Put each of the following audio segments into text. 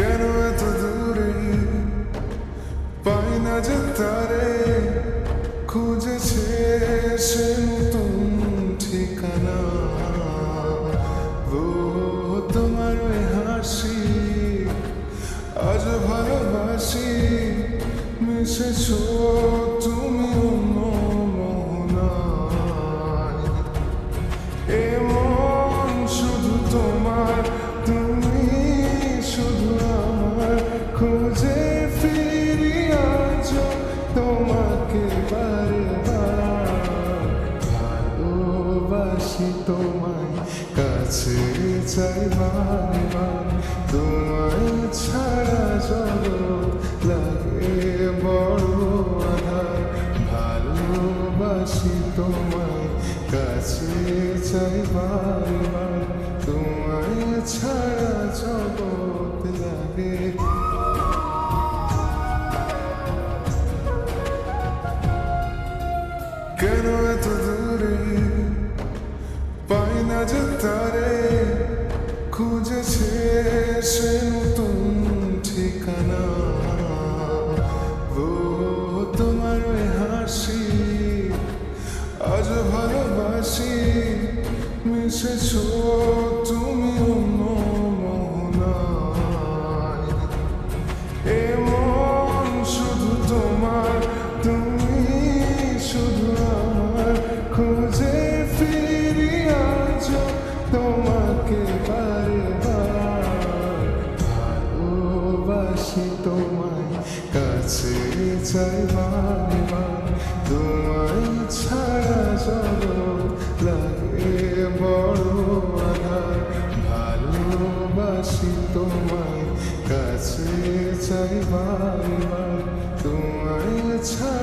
কেন এত দূরে পাই না যে তারে খুঁজেছে সে নতুন ঠিকানা ও তোমার ওই হাসি আজ ভালোবাসি মিশেছ তুমি এমন শুধু তোমার তুমি ভালোবাসি তোমায়, কাছে চাই বারে বার তোমায় ছাড়া জগৎ লাগে বড় আধার। ভালোবাসি তোমায়, কাছে চাই বারে বার তোমায় ছাড়া জগৎ লাগে। কেন এত দূরে যে তারে খুঁজেছে সে নতুন ঠিকানা। ও তোমার হাসি আজ ভালোবাসি মিশেছ ভালোবাসি তোমায় কাছে চাই বারবার তোমায় ছাড়া যাব লাগে বড় আধার ভালোবাসি তোমায় কাছে চাই বারবার তোমায় ছাড়া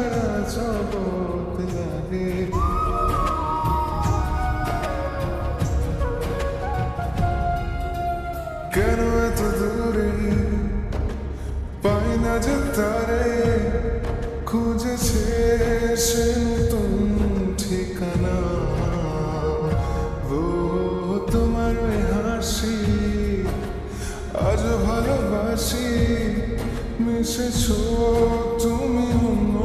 যে তারে খুঁজেছে সে নতুন ঠিকানা। ও তোমার হাসি আজ ভালোবাসি মিশেছ তুমি অন্য